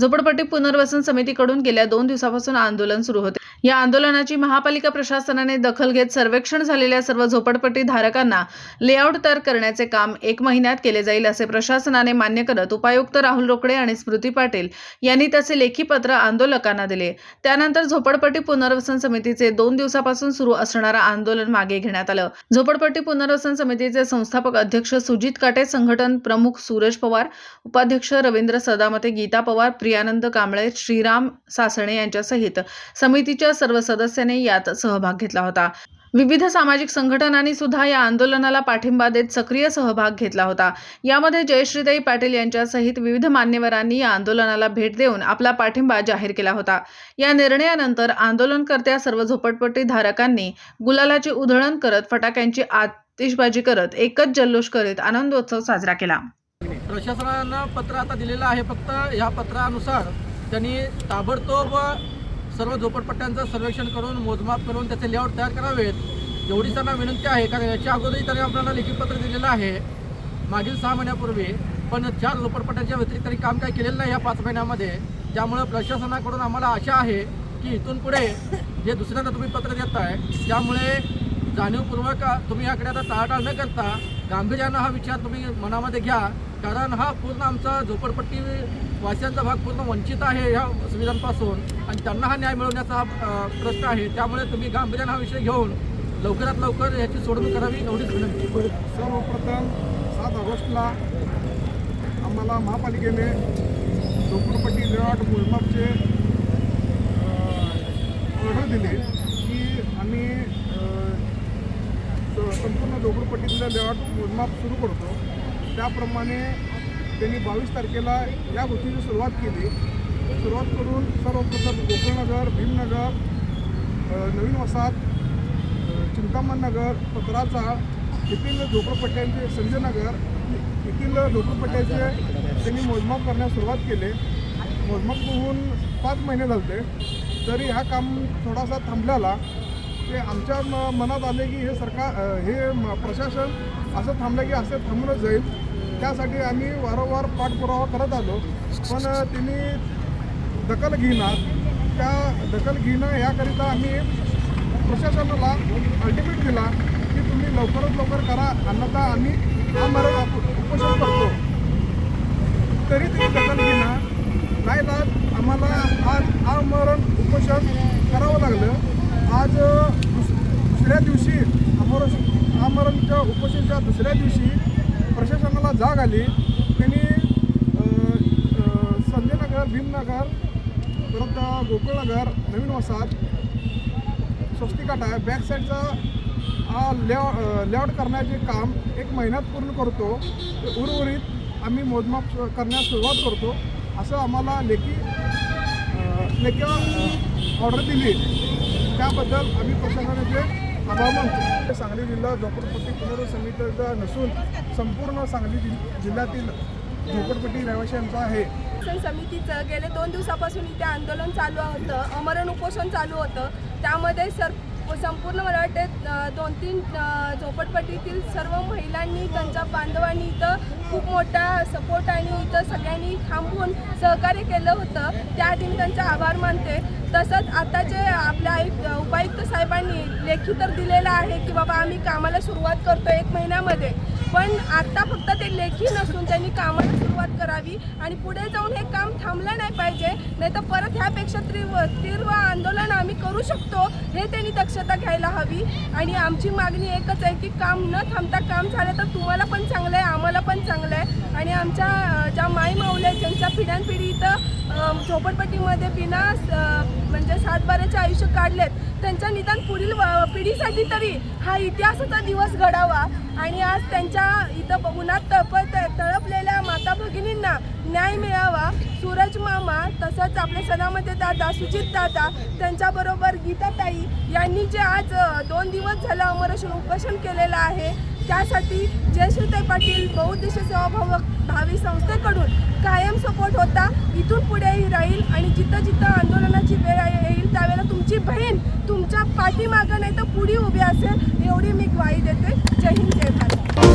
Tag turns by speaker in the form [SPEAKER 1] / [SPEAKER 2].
[SPEAKER 1] झोपडपट्टी पुनर्वसन समितीकडून गेल्या दोन दिवसापासून आंदोलन सुरू होते. या आंदोलनाची महापालिका प्रशासनाने दखल घेत सर्वेक्षण झालेल्या सर्व झोपडपट्टी धारकांना लेआउट तयार करण्याचे काम एक महिन्यात केले जाईल असे प्रशासनाने मान्य करत उपायुक्त राहुल रोकडे आणि स्मृती पाटील यांनी त्याचे लेखी पत्र आंदोलकांना दिले. त्यानंतर झोपडपट्टी पुनर्वसन समितीचे दोन दिवसापासून सुरू असणारं आंदोलन मागे घेण्यात आलं. झोपडपट्टी पुनर्वसन समितीचे संस्थापक अध्यक्ष सुजित काटे संघटन प्रमुख सूरज पवार उपाध्यक्ष रवींद्र सदामते गीता पवार प्रियानंद कांबळे श्रीराम सासणे यांच्यासहित समितीच्या सर्व सदस्यांनी यात सहभाग घेतला होता. विविध सामाजिक संघटनांनी सुद्धा या आंदोलनाला पाठिंबा देत सक्रिय सहभाग घेतला होता. यामध्ये जयश्रीताई पाटील यांच्यासहित विविध मान्यवरांनी या आंदोलनाला भेट देऊन आपला पाठिंबा जाहीर केला होता. या निर्णयानंतर आंदोलनकर्त्या सर्व झोपडपट्टी धारकांनी गुलालाची उधळण करत फटाक्यांची आतिषबाजी करत एकच जल्लोष करीत आनंदोत्सव साजरा केला.
[SPEAKER 2] प्रशासनानं पत्र आता दिलेलं आहे फक्त ह्या पत्रानुसार त्यांनी ताबडतोब सर्व झोपडपट्ट्यांचं सर्वेक्षण करून मोजमाप करून त्याचे लेआउट तयार करावेत. एवढीच त्यांना विनंती आहे कारण याच्या अगोदरही त्यांनी आपल्याला लेखी पत्र दिलेलं आहे. मागील सहा महिन्यापूर्वी पण चार झोपडपट्ट्यांच्या व्यतिरिक्त त्यांनी काम काय केलेलं नाही या पाच महिन्यामध्ये त्यामुळं प्रशासनाकडून आम्हाला आशा आहे की इथून पुढे जे दुसऱ्यांदा तुम्ही पत्र देत आहे त्यामुळे जाणीवपूर्वक तुम्ही याकडे आता टाळाटाळ न करता गांभीर्यानं हा विचार तुम्ही मनामध्ये घ्या. कारण हा पूर्ण आमचा झोपडपट्टी वासियांचा भाग पूर्ण वंचित आहे ह्या सुविधांपासून आणि त्यांना हा न्याय मिळवण्याचा हा प्रश्न आहे. त्यामुळे तुम्ही गांभीर्यानं हा विषय घेऊन लवकरात लवकर याची सोडवणूक करावी एवढीच विनंती.
[SPEAKER 3] सर्वप्रथम सात ऑगस्टला आम्हाला महापालिकेने झोपडपट्टी विराट मोजमापचे ऑर्डर दिले की आम्ही संपूर्ण झोपडपट्टीतलं लेआउट मोजमाप सुरू करतो. त्याप्रमाणे त्यांनी बावीस तारखेला या गोष्टीची सुरुवात केली. सुरुवात करून सर्वप्रथम गोकुळनगर भीमनगर नवीन वसाहत चिंतामण नगर पत्राचा येथील झोपडपट्ट्यांचे संजय नगर येथील झोपडपट्ट्याचे त्यांनी मोजमाप करण्यास सुरुवात केले. मोजमाप होऊन पाच महिने झालते. तरी हा काम थोडासा थांबल्याला ते आमच्या म मनात आले की हे सरकार हे म- प्रशासन असं थांबलं की असं थांबूनच जाईल. त्यासाठी आम्ही वारंवार पाठपुरावा करत आलो. पण त्यांनी दखल घेणार त्या दखल घेणं याकरिता आम्ही प्रशासनाला अल्टिमेट दिला की तुम्ही लवकरात लवकर करा. अन्यथा आम्ही आमरण उपोषण करतो. तरी तुम्ही दखल घेणार नाही तर आम्हाला आज आमरण उपोषण करावं लागलं. आज दुस दुसऱ्या दिवशी आमर आमरणच्या उपोषणच्या दुसऱ्या दिवशी प्रशासनाला जाग आली. त्यांनी संजयनगर भीमनगर परत गोकुळनगर नवीन वसाहत स्वस्तिकाटा आहे बॅक साईडचा हा लेआ लेआउट करण्याचे काम एक महिन्यात पूर्ण करतो. ते उर्वरित आम्ही मोजमाप करण्यास सुरुवात करतो. असं आम्हाला लेखी लेखी ऑर्डर दिली. त्याबद्दल आम्ही प्रशासनाचे आभार मानतो सांगली जिल्हा झोपडपट्टी पुनर्वसमितीचा नसून संपूर्ण सांगली जिल्ह्यातील झोपडपट्टी रहिवाशांचा आहे.
[SPEAKER 4] समितीचं गेले दोन दिवसापासून इथे आंदोलन चालू होतं अमरण उपोषण चालू होतं. त्यामध्ये सर संपूर्ण मला वाटतं दोन तीन झोपडपट्टीतील सर्व महिलांनी त्यांच्या बांधवांनी इथं खूप मोठा सपोर्ट आणि इथं सगळ्यांनी थांबून सहकार्य केलं होतं. त्याआधी मी त्यांचे आभार मानते. तसंच आता जे आपल्या आयुक्त उपायुक्त साहेबांनी लेखी तर दिलेलं आहे की बाबा आम्ही कामाला सुरुवात करतो एक महिन्यामध्ये. पण आत्ता फक्त ते लेखी नसून त्यांनी कामाला सुरुवात करावी आणि पुढे जाऊन हे काम थांबलं नाही पाहिजे. नाही तर परत ह्यापेक्षा तीव्र तीव्र आंदोलन आम्ही करू शकतो हे त्यांनी दक्षता घ्यायला हवी. आणि आमची मागणी एकच आहे की काम न थांबता काम झालं तर तुम्हाला पण चांगलं आहे आम्हाला पण चांगलं आहे. आणि आमच्या ज्या माई माऊल्या आहेत, ज्यांच्या पिढ्यानपिढी इथं झोपडपट्टीमध्ये बिना म्हणजे सातबाराचे आयुष्य काढलेत त्यांच्या निदान पुढील व- पिढीसाठी तरी हा इतिहासाचा दिवस घडावा. आणि आज त्यांच्या इथं उन्हात तळपत तळपलेल्या माता भगिनींना न्याय मिळावा. सूरज मामा तसंच आपले सनामते दादा सुजित दादा त्यांच्याबरोबर गीताताई यांनी जे आज दोन दिवस झालं अमरशन उपोषण केलेलं आहे त्यासाठी जयश्रीताई पाटील बहुद्देश सेवाभाव भावी संस्थेकडून कायम सपोर्ट होता. इथून पुढेही राहील आणि जिथं जिथं आंदोलनाची वेळ येईल त्यावेळेला तुमची बहीण तुमच्या पाठीमागं नाही तर पुढे उभी असेल एवढी मी ग्वाही देते. जय हिंद जय भारत.